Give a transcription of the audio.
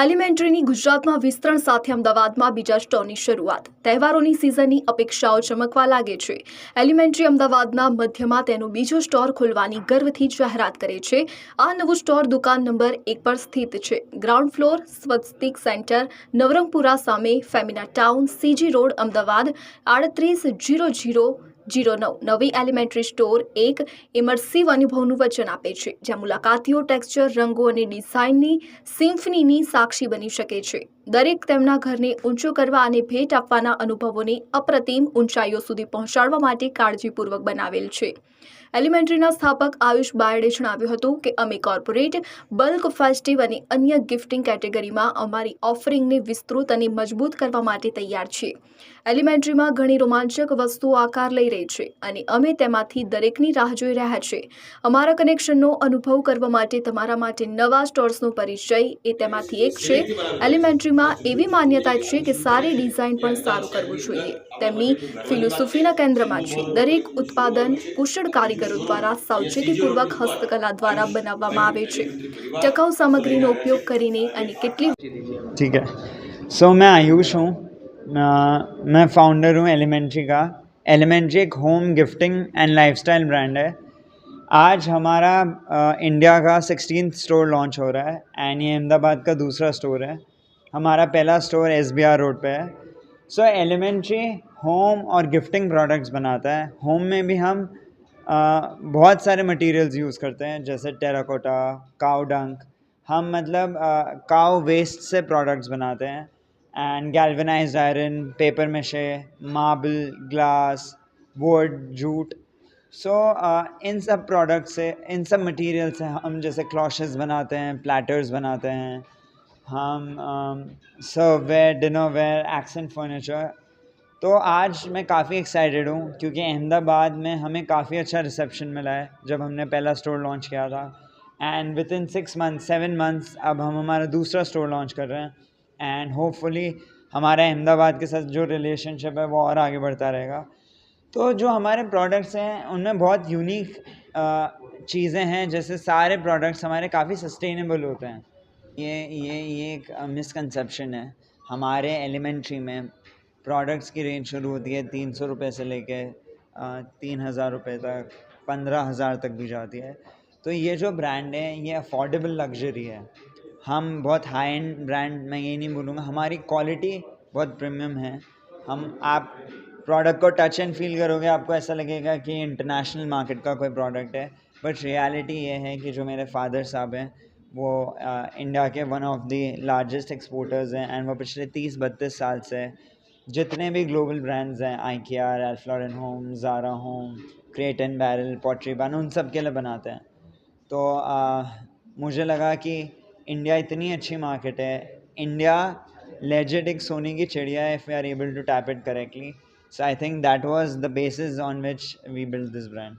એલિમેન્ટરીની ગુજરાતમાં વિસ્તરણ સાથે અમદાવાદમાં બીજા સ્ટોરની શરૂઆત. તહેવારોની સિઝનની અપેક્ષાઓ ચમકવા લાગે છે. એલિમેન્ટરી અમદાવાદના મધ્યમાં તેનું બીજો સ્ટોર ખોલવાની ગર્વથી જાહેરાત કરે છે. આ નવું સ્ટોર દુકાન નંબર એક પર સ્થિત છે. Ground floor, Swastik centre, Navrangpura સામે Femina town, CG road, Ahmedabad, આડત્રીસ જીરો જીરો જીરો નવ. નવી એલિમેન્ટરી સ્ટોર એક ઇમર્સિવ અનુભવનું વચન આપે છે, જ્યાં મુલાકાતીઓ, ટેક્સચર, રંગો અને ડિઝાઇનની, સિમ્ફનીની સાક્ષી બની શકે છે. દરેક તેમના ઘરને ઊંચું કરવા અને ભેટ આપવાના અનુભવોને અપ્રતિમ ઊંચાઈઓ સુધી પહોંચાડવા માટે કાળજીપૂર્વક બનાવેલ છે. એલિમેન્ટરીના સ્થાપક આયુષ બાયડે જણાવ્યું હતું કે, અમે કોર્પોરેટ, બલ્ક ફેસ્ટિવ અને અન્ય ગિફ્ટિંગ કેટેગરીમાં અમારી ઓફરિંગને વિસ્તૃત અને મજબૂત કરવા માટે તૈયાર છીએ એલિમેન્ટરીમાં ઘણી રોમાંચક વસ્તુઓ આકાર લઈ રહી છે અને અમે તેમાંથી દરેકની રાહ જોઈ રહ્યા છે. અમારા કનેક્શનનો અનુભવ કરવા માટે તમારા માટે નવા સ્ટોર્સનો પરિચય એ તેમાંથી એક છે. એલિમેન્ટરીમાં એવી માન્યતા છે કે સારી ડિઝાઇન પણ સારું કરવું જોઈએ તેમની ફિલોસોફીના કેન્દ્રમાં છે દરેક ઉત્પાદન કુશળ કારીગરો દ્વારા સાવચેતીપૂર્વક હસ્તકલા દ્વારા બનાવવામાં આવે છે ટકાઉ સામગ્રીનો ઉપયોગ કરીને અને કેટલી ठीक है सो मैं आयुष हूँ अ, मैं फाउंडर हूँ एलिमेंट्री का एलिमेंट्री एक home gifting and lifestyle brand है आज हमारा अ, इंडिया का सिक्सटीन स्टोर लॉन्च हो रहा है एंड ये अहमदाबाद का दूसरा स्टोर है हमारा पहला store S B R road पे है। सो एलिमेंट्री होम और गिफ्टिंग प्रोडक्ट्स बनाता है। होम में भी हम अ, बहुत सारे मटेरियल्स यूज़ करते हैं जैसे टेराकोटा काउ डंक हम मतलब काउ वेस्ट से प्रोडक्ट्स बनाते हैं। And galvanised iron paper mache marble glass wood jute so इन सब प्रोडक्ट से इन सब मटेरियल से हम जैसे क्लॉशेस बनाते हैं प्लेटर्स बनाते हैं। हम सर्ववेयर, डिनरवेयर एक्सेंट फर्नीचर तो आज मैं काफ़ी एक्साइटेड हूँ क्योंकि अहमदाबाद में हमें काफ़ी अच्छा रिसेप्शन मिला है, जब हमने पहला स्टोर लॉन्च किया था। And within six month seven months अब हम हमारा दूसरा स्टोर लॉन्च कर रहे हैं। एंड होपफुली हमारा अहमदाबाद के साथ जो रिलेशनशिप है, वो और आगे बढ़ता रहेगा। तो जो हमारे प्रोडक्ट्स हैं, उनमें बहुत यूनिक चीज़ें हैं, जैसे सारे प्रोडक्ट्स हमारे काफ़ी सस्टेनेबल होते हैं। ये ये ये एक मिसकंसेप्शन है। हमारे एलिमेंट्री में प्रोडक्ट्स की रेंज शुरू होती है तीन सौ रुपये से लेके तीन हज़ार रुपये तक, पंद्रह हज़ार तक भी जाती है। तो ये जो ब्रांड है, ये अफोर्डेबल लग्जरी है। हम बहुत हाई एंड ब्रांड मैं ये नहीं बोलूँगा, हमारी क्वालिटी बहुत प्रीमियम है। हम, आप प्रोडक्ट को टच एंड फील करोगे, आपको ऐसा लगेगा कि इंटरनेशनल मार्केट का कोई प्रोडक्ट है। बट रियलिटी ये है कि जो मेरे फादर साहब हैं वो इंडिया के one of the largest exporters हैं एंड वो पिछले तीस बत्तीस साल से जितने भी ग्लोबल ब्रांड्स हैं IKEA Ralph Lauren home Zara home Crate and Barrel Pottery Barn उन सब के लिए बनाते हैं। तो आ, मुझे लगा कि इंडिया इतनी अच्छी मार्केट है। इंडिया लेजेड एक सोने की चिड़िया है if we are able to tap it correctly so I think that was the basis on which we build this brand